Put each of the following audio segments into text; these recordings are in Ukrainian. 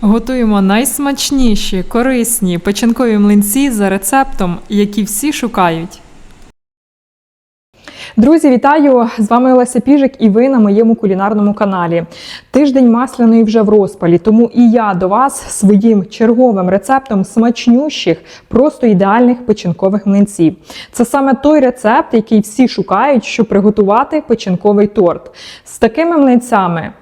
Готуємо найсмачніші, корисні печінкові млинці за рецептом, які всі шукають. Друзі, вітаю! З вами Олеся Піжик і ви на моєму кулінарному каналі. Тиждень масляної вже в розпалі, тому і я до вас своїм черговим рецептом смачнющих, просто ідеальних печінкових млинців. Це саме той рецепт, який всі шукають, щоб приготувати печінковий торт. З такими млинцями.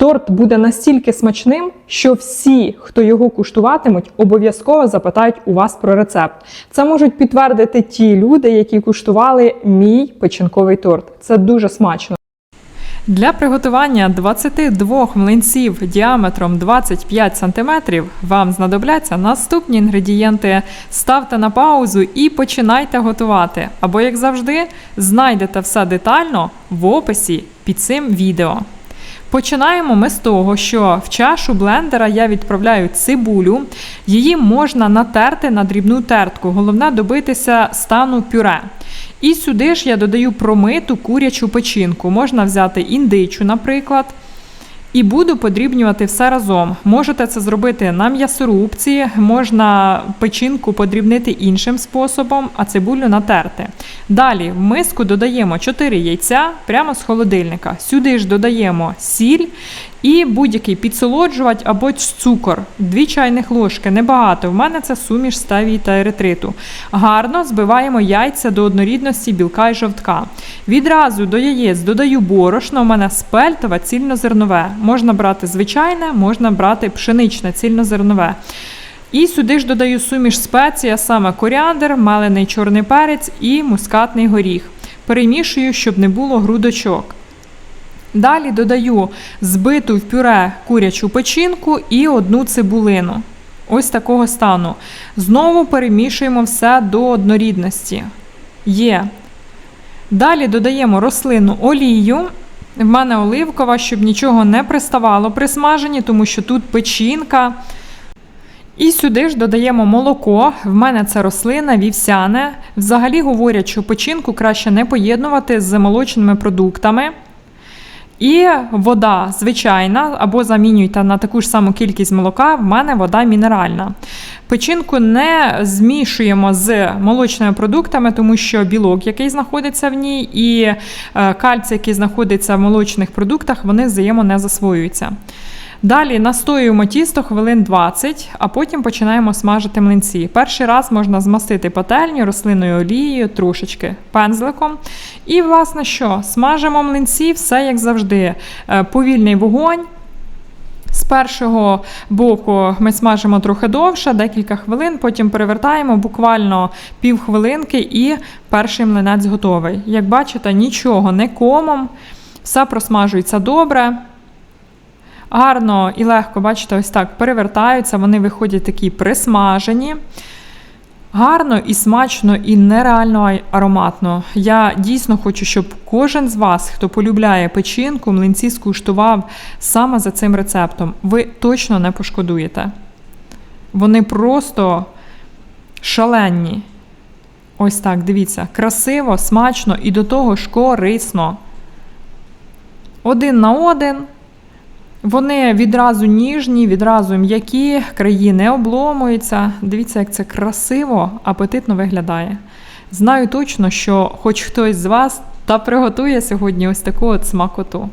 Торт буде настільки смачним, що всі, хто його куштуватимуть, обов'язково запитають у вас про рецепт. Це можуть підтвердити ті люди, які куштували мій печінковий торт. Це дуже смачно. Для приготування 22 млинців діаметром 25 см вам знадобляться наступні інгредієнти. Ставте на паузу і починайте готувати. Або, як завжди, знайдете все детально в описі під цим відео. Починаємо ми з того, що в чашу блендера я відправляю цибулю. Її можна натерти на дрібну тертку. Головне добитися стану пюре. І сюди ж я додаю промиту курячу печінку. Можна взяти індичу, наприклад. І буду подрібнювати все разом. Можете це зробити на м'ясорубці, можна печінку подрібнити іншим способом, а цибулю натерти. Далі в миску додаємо 4 яйця прямо з холодильника. Сюди ж додаємо сіль і будь-який підсолоджувач або цукор. 2 чайних ложки, небагато. В мене це суміш стевії та еритриту. Гарно збиваємо яйця до однорідності білка і жовтка. Відразу до яєць додаю борошно. У мене спельтове цільнозернове. Можна брати звичайне, можна брати пшеничне цільнозернове. І сюди ж додаю суміш спецій, а саме коріандр, мелений чорний перець і мускатний горіх. Перемішую, щоб не було грудочок. Далі додаю збиту в пюре курячу печінку і одну цибулину. Ось такого стану. Знову перемішуємо все до однорідності. Є. Далі додаємо рослинну олію. В мене оливкова, щоб нічого не приставало при смаженні, тому що тут печінка. І сюди ж додаємо молоко. В мене це рослина, вівсяне. Взагалі говорять, що печінку краще не поєднувати з молочними продуктами. І вода звичайна, або замінюйте на таку ж саму кількість молока, в мене вода мінеральна. Печінку не змішуємо з молочними продуктами, тому що білок, який знаходиться в ній, і е, кальцій, який знаходиться в молочних продуктах, вони взаємо не засвоюються. Далі настоюємо тісто хвилин 20, а потім починаємо смажити млинці. Перший раз можна змастити пательню рослинною олією, трошечки пензликом. І, власне, що? Смажимо млинці, все як завжди. Е, Повільний вогонь. З першого боку ми смажимо трохи довше, декілька хвилин, потім перевертаємо буквально півхвилинки, і перший млинець готовий. Як бачите, нічого не комом, все просмажується добре. Гарно і легко, бачите, ось так перевертаються, вони виходять такі присмажені. Гарно і смачно, і нереально ароматно. Я дійсно хочу, щоб кожен з вас, хто полюбляє печінку, млинці скуштував саме за цим рецептом. Ви точно не пошкодуєте. Вони просто шаленні. Ось так, дивіться, красиво, смачно і до того ж корисно. Один на один. Вони відразу ніжні, відразу м'які, краї не обломуються. Дивіться, як це красиво, апетитно виглядає. Знаю точно, що хоч хтось з вас та приготує сьогодні ось таку от смакоту.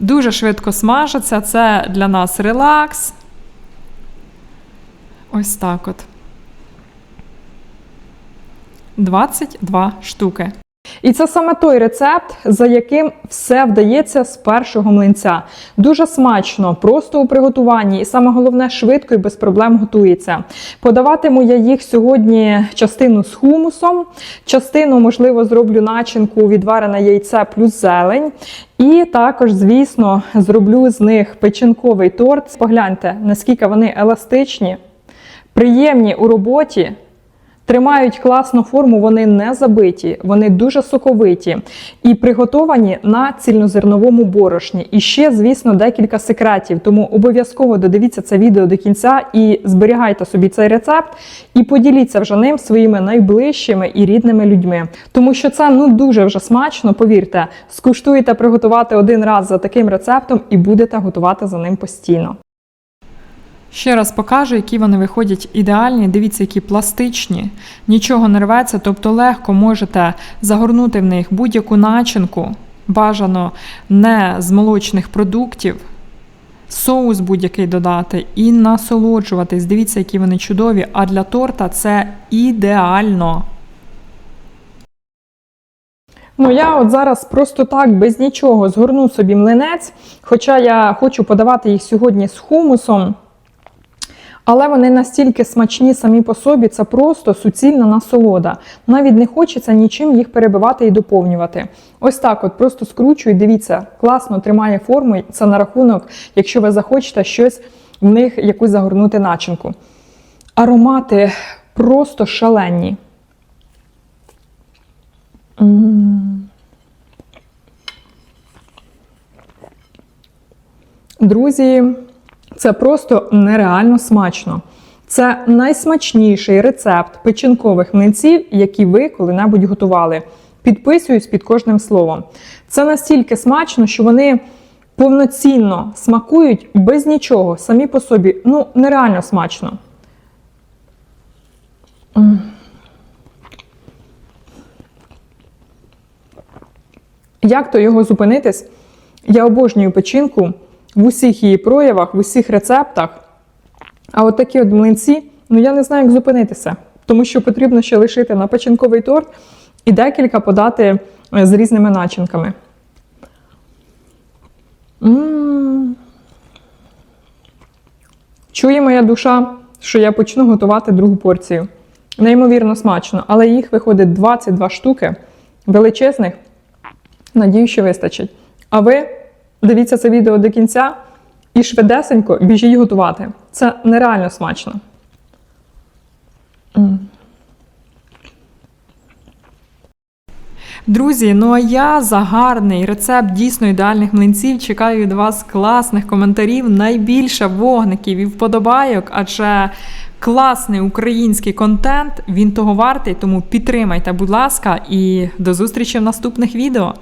Дуже швидко смажаться, це для нас релакс. Ось так от. 22 штуки. І це саме той рецепт, за яким все вдається з першого млинця. Дуже смачно, просто у приготуванні, і саме головне, швидко і без проблем готується. Подаватиму я їх сьогодні частину з хумусом, частину, можливо, зроблю начинку відварене яйце плюс зелень. І також, звісно, зроблю з них печінковий торт. Погляньте, наскільки вони еластичні, приємні у роботі. Тримають класну форму, вони не забиті, вони дуже соковиті і приготовані на цільнозерновому борошні. І ще, звісно, декілька секретів. Тому обов'язково додивіться це відео до кінця і зберігайте собі цей рецепт і поділіться вже ним своїми найближчими і рідними людьми. Тому що це ну дуже вже смачно, повірте, скуштуєте приготувати один раз за таким рецептом і будете готувати за ним постійно. Ще раз покажу, які вони виходять ідеальні. Дивіться, які пластичні, нічого не рветься, тобто легко можете загорнути в них будь-яку начинку, бажано не з молочних продуктів, соус будь-який додати і насолоджуватись. Дивіться, які вони чудові. А для торта це ідеально. Ну я от зараз просто так без нічого згорну собі млинець, хоча я хочу подавати їх сьогодні з хумусом. Але вони настільки смачні самі по собі, це просто суцільна насолода. Навіть не хочеться нічим їх перебивати і доповнювати. Ось так, от просто скручую, дивіться, класно тримає форму. Це на рахунок, якщо ви захочете щось в них якусь загорнути начинку. Аромати просто шалені. Друзі, це просто нереально смачно. Це найсмачніший рецепт печінкових млинців, які ви коли-небудь готували. Підписуюсь під кожним словом. Це настільки смачно, що вони повноцінно смакують без нічого, самі по собі. Ну, нереально смачно. Як то його зупинитись? Я обожнюю печінку в усіх її проявах, в усіх рецептах. А от такі от млинці, ну я не знаю, як зупинитися, тому що потрібно ще лишити на печінковий торт і декілька подати е, з різними начинками. Чує моя душа, що я почну готувати другу порцію. Неймовірно смачно, але їх виходить 22 штуки величезних. Надію, що вистачить. А ви дивіться це відео до кінця і швидесенько біжіть готувати. Це нереально смачно. Друзі, ну а я за гарний рецепт дійсно ідеальних млинців чекаю від вас класних коментарів, найбільше вогників і вподобайок, адже класний український контент, він того вартий, тому підтримайте, будь ласка, і до зустрічі в наступних відео.